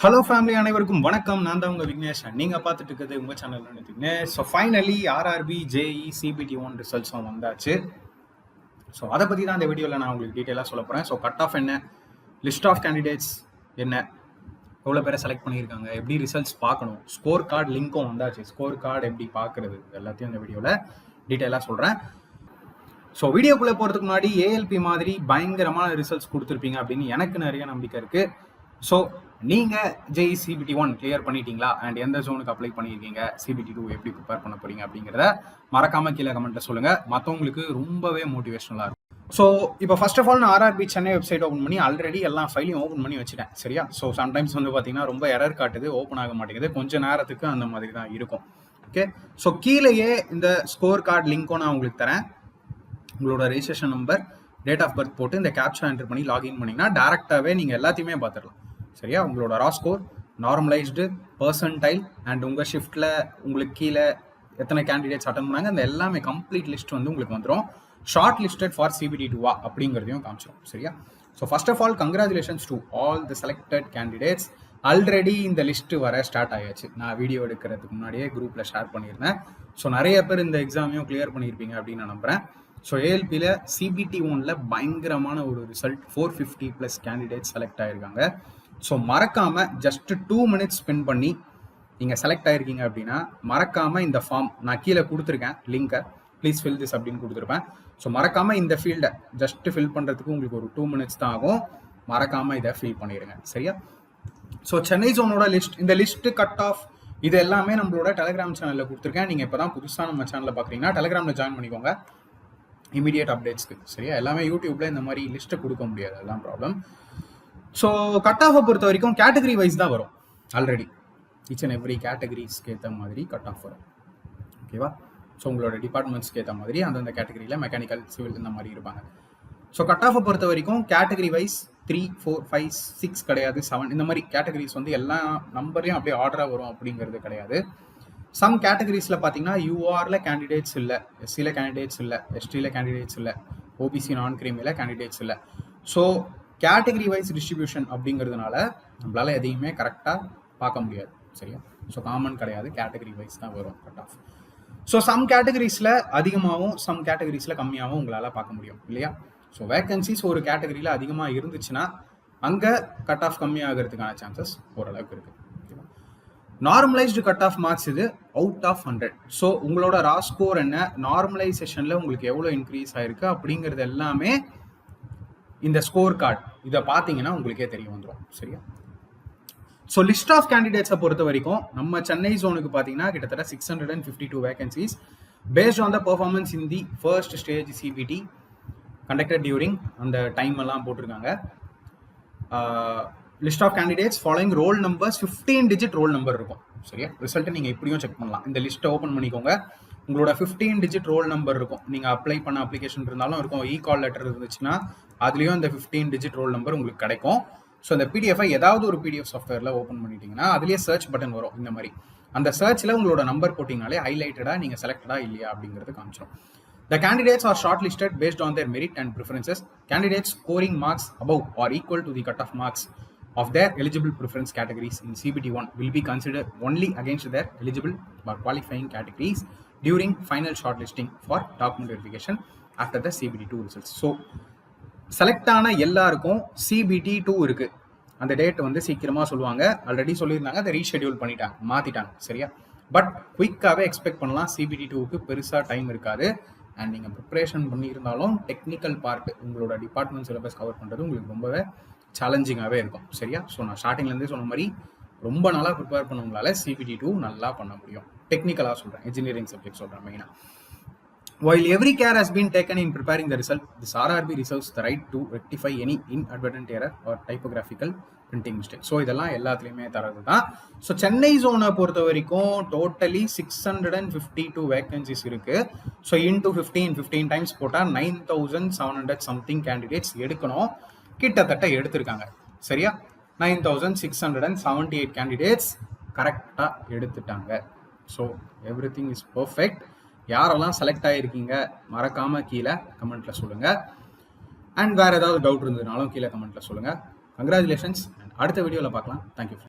Hello family அனைவருக்கும் வணக்கம். நான் தான் உங்கள் விக்னேஷ். நீங்கள் பார்த்துட்டு இருக்கிறது உங்கள் Vignesh. Channel Vignesh so finally RRB JE CBT one ரிசல்ட்ஸும் வந்தாச்சு. ஸோ அதை பற்றி தான் இந்த வீடியோவில் நான் உங்களுக்கு டீட்டெயிலாக சொல்ல போகிறேன் ஸோ கட் ஆஃப் என்ன? லிஸ்ட் ஆஃப் கேண்டிடேட்ஸ் என்ன? எவ்வளோ பேரை செலக்ட் பண்ணியிருக்காங்க? எப்படி ரிசல்ட்ஸ் பார்க்கணும்? ஸ்கோர் கார்டு லிங்க்கும் வந்தாச்சு. ஸ்கோர் கார்டு எப்படி பார்க்குறது? எல்லாத்தையும் இந்த வீடியோவில் டீட்டெயிலாக சொல்கிறேன் ஸோ வீடியோக்குள்ளே போகிறதுக்கு முன்னாடி ஏஎல்பி மாதிரி பயங்கரமான ரிசல்ட்ஸ் கொடுத்துருப்பீங்க அப்படின்னு எனக்கு நிறைய நம்பிக்கை இருக்குது ஸோ நீங்கள் ஜெய் சிபிடி ஒன் கிளியர் பண்ணிட்டீங்களா? அண்ட் எந்த ஜோனுக்கு அப்ளை பண்ணியிருக்கீங்க? சிபிடி டூ எப்படி ப்ரிப்பேர் பண்ண போறீங்க அப்படிங்கிறத மறக்காம கீழே கமெண்ட்ல சொல்லுங்க. மற்றவங்களுக்கு ரொம்பவே மோட்டிவேஷனலாக இருக்கும். ஸோ இப்போ ஃபர்ஸ்ட் ஆஃப் ஆல் நான் ஆர்ஆர்பி சென்னை வெப்சைட் ஓப்பன் பண்ணி ஆல்ரெடி எல்லா ஃபைலையும் ஓப்பன் பண்ணி வச்சுட்டேன். சரியா? ஸோ சம்டைம்ஸ் வந்து பார்த்தீங்கன்னா ரொம்ப எரர் காட்டுது ஓப்பன் ஆக மாட்டேங்குது. கொஞ்ச நேரத்துக்கு அந்த மாதிரி தான் இருக்கும். ஓகே ஸோ கீழேயே இந்த ஸ்கோர் கார்டு லிங்க்கும் நான் உங்களுக்கு தரேன். உங்களோட registration number date of birth போட்டு இந்த கேப்ஷன் என்டர் பண்ணி லாகின் பண்ணிங்கன்னா டேரெக்டாகவே நீங்கள் எல்லாத்தையுமே பார்த்துடலாம். சரியா? உங்களோட raw score normalised percentile and உங்கள் ஷிஃப்ட்டில் உங்களுக்கு கீழே எத்தனை கேண்டிடேட்ஸ் அட்டன் பண்ணாங்க அந்த எல்லாமே கம்ப்ளீட் லிஸ்ட் வந்து உங்களுக்கு வந்துடும் ஷார்ட் லிஸ்டட் ஃபார் சிபிடி டூவா அப்படிங்கிறதையும் காமிச்சிடும் சரியா? So first of all congratulations to all the selected candidates already இந்த லிஸ்ட்டு வர ஸ்டார்ட் ஆயாச்சு. நான் வீடியோ எடுக்கிறதுக்கு முன்னாடியே குரூப்பில் ஷேர் பண்ணியிருந்தேன். ஸோ நிறைய பேர் இந்த எக்ஸாமையும் கிளியர் பண்ணியிருப்பீங்க அப்படின்னு நான் நம்புகிறேன் ஸோ ஏஎல்பியில் சிபிடி ஒனில் பயங்கரமான ஒரு result four fifty plus candidate select ஆயிருக்காங்க. ஸோ மறக்காமல் ஜஸ்ட் டூ மினிட்ஸ் ஸ்பெண்ட் பண்ணி நீங்கள் செலக்ட் ஆகிருக்கீங்க அப்படின்னா மறக்காமல் இந்த ஃபார்ம் நான் கீழே கொடுத்துருக்கேன் லிங்கை ப்ளீஸ் ஃபில் திஸ் அப்படின்னு கொடுத்துருப்பேன். ஸோ மறக்காமல் இந்த ஃபீல்டை ஜஸ்ட் ஃபில் பண்ணுறதுக்கு உங்களுக்கு ஒரு டூ மினிட்ஸ் தான் ஆகும். மறக்காமல் இதை ஃபில் பண்ணிடுங்க. சரியா? ஸோ சென்னை ஜோனோட லிஸ்ட் இந்த லிஸ்ட்டு கட் ஆஃப் இது எல்லாமே நம்மளோட டெலிகிராம் சேனலில் கொடுத்துருக்கேன். நீங்கள் இப்போ தான் புதுசாக நம்ம சேனலில் பார்க்குறீங்கன்னா டெலிகிராமில் ஜாயின் பண்ணிக்கோங்க. இமீடியட் அப்டேட்ஸ்க்கு சரியா? எல்லாமே யூடியூப்பில் இந்த மாதிரி லிஸ்ட்டை கொடுக்க முடியாது. எல்லாம் ப்ராப்ளம் ஸோ கட் ஆஃபை பொறுத்த வரைக்கும் கேட்டகரி வைஸ் தான் வரும். ஆல்ரெடி ஈச் அண்ட் எவ்ரி கேட்டகரிஸ்க்கு ஏற்ற மாதிரி கட் ஆஃப் வரும். ஓகேவா ஸோ உங்களோட டிபார்ட்மெண்ட்ஸ்க்கு ஏற்ற மாதிரி அந்தந்த கேட்டகரியில் மெக்கானிக்கல் சிவில் இந்த மாதிரி இருப்பாங்க. ஸோ கட் ஆஃபை பொறுத்த வரைக்கும் category wise three four five six கிடையாது. செவன் இந்த மாதிரி கேட்டகரிஸ் வந்து எல்லா நம்பர்லையும் அப்படியே ஆர்டராக வரும் அப்படிங்கிறது கிடையாது. சம் கேட்டகரிஸில் பார்த்தீங்கன்னா யூஆரில் கேண்டிடேட்ஸ் இல்லை எஸ்சியில் கேண்டிடேட்ஸ் இல்லை எஸ்டியில் கேண்டிடேட்ஸ் இல்லை ஓபிசி நான் கிரீமியில் கேண்டிடேட்ஸ் இல்லை. ஸோ கேட்டகரி வைஸ் டிஸ்ட்ரிபியூஷன் அப்படிங்கிறதுனால நம்மளால எதையுமே கரெக்டாக பார்க்க முடியாது சரியா? ஸோ காமன் கிடையாது கேட்டகரி வைஸ் தான் வரும் கட் ஆஃப் ஸோ சம் கேட்டகரிஸில் அதிகமாகவும் சம் கேட்டகரிஸில் கம்மியாகவும் உங்களால் பார்க்க முடியும் இல்லையா? ஸோ வேக்கன்சிஸ் ஒரு கேட்டகரியில் அதிகமாக இருந்துச்சுன்னா அங்கே கட் ஆஃப் கம்மியாகிறதுக்கான சான்சஸ் ஓரளவுக்கு இருக்குது நார்மலைஸ்டு கட் ஆஃப் மார்க்ஸ் இது அவுட் ஆஃப் ஹண்ட்ரட் ஸோ உங்களோட ரா ஸ்கோர் என்ன? நார்மலைசேஷனில் உங்களுக்கு எவ்வளோ இன்க்ரீஸ் ஆயிருக்கு? அப்படிங்கிறது எல்லாமே இந்த ஸ்கோர் கார்டு இதை பார்த்தீங்கன்னா உங்களுக்கே தெரிய வந்துடும் சரியா? ஸோ லிஸ்ட் ஆஃப் கேண்டிடேட்ஸை பொறுத்த வரைக்கும் நம்ம சென்னை ஜோனுக்கு பார்த்தீங்கன்னா கிட்டத்தட்ட six hundred and fifty two vacancies based on the performance in the first stage CBT conducted during அந்த டைம் எல்லாம் போட்டிருக்காங்க. List of candidates following roll numbers fifteen digit roll number இருக்கும். சரியா? ரிசல்ட்டை நீங்கள் இப்படியும் செக் பண்ணலாம். இந்த லிஸ்ட்டை ஓப்பன் பண்ணிக்கோங்க. உங்களோட ஃபிஃப்டீன் டிஜிட் ரோல் நம்பர் இருக்கும். நீங்கள் அப்ளை பண்ண அப்ளிகேஷன் இருந்தாலும் இருக்கும். இ கால் லெட்டர் இருந்துச்சுன்னா அதுலேயும் இந்த ஃபிஃப்டீன் டிஜிட் ரோல் நம்பர் உங்களுக்கு கிடைக்கும் ஸோ இந்த பிடிஎஃபை ஏதாவது ஒரு பிடிஎஃப் சாஃப்ட்வேரில் ஓப்பன் பண்ணிட்டீங்கன்னா அதுலேயே சர்ச் பட்டன் வரும் இந்த மாதிரி அந்த சர்ச்சில் உங்களோட நம்பர் போட்டிங்கனாலே ஹைலைட்டடாக நீங்கள் செலக்டடா இல்லையா அப்படிங்கிறது காமிச்சிடும் The candidates are shortlisted based on their merit and preferences. Candidates scoring marks above or equal to the cutoff marks of their eligible preference categories in CBT1 will be considered only against their eligible or qualifying categories during final shortlisting for document verification after the CBT2 results. So, select ஆன எல்லாருக்கும் CBT two இருக்கு. அந்த date வந்து சீக்கிரமாக சொல்லுவாங்க. Already சொல்லியிருந்தாங்க. அதை reschedule பண்ணிட்டாங்க மாத்திட்டாங்க. சரியா? பட் குயிக்காகவே எக்ஸ்பெக்ட் பண்ணலாம். சிபிடி டூவுக்கு பெருசாக டைம் இருக்காது. அண்ட் நீங்கள் ப்ரிப்பரேஷன் பண்ணியிருந்தாலும் டெக்னிக்கல் பார்ட் உங்களோட டிபார்ட்மெண்ட் சிலபஸ் கவர் பண்ணுறது உங்களுக்கு ரொம்பவே சேலஞ்சிங்காகவே இருக்கும். சரியா? ஸோ நான் ஸ்டார்டிங்லேருந்தே சொன்ன மாதிரி ரொம்ப நாளாக ப்ரிப்பேர் பண்ணவங்களால சிபிடி டூ நல்லா பண்ண முடியும். டெக்னிக்கலாக சொல்கிறேன் இன்ஜினியரிங் சப்ஜெக்ட் சொல்கிறேன் மெயினாக While every care has been taken in preparing the result, this RRB reserves the right to rectify any inadvertent error or typographical printing mistake. So இதெல்லாம் எல்லாத்துலேயுமே தரது தான். ஸோ சென்னை ஜோனை பொறுத்த வரைக்கும் totally six hundred and fifty two vacancies இருக்கு. So into fifteen fifteen times போட்டால் nine thousand seven hundred something candidates எடுக்கணும். கிட்டத்தட்ட எடுத்திருக்காங்க. சரியா? Nine thousand six hundred and seventy eight candidates கரெக்டாக எடுத்துட்டாங்க. So everything is perfect யாரெல்லாம் select ஆகிருக்கீங்க மறக்காமல் கீழே கமெண்ட்டில் சொல்லுங்கள் அண்ட் வேறு ஏதாவது டவுட் இருந்ததுனாலும் கீழே கமெண்ட்ல சொல்லுங்கள் கங்க்ராச்சுலேஷன்ஸ் அடுத்த வீடியோவில் பார்க்கலாம். தேங்க்யூ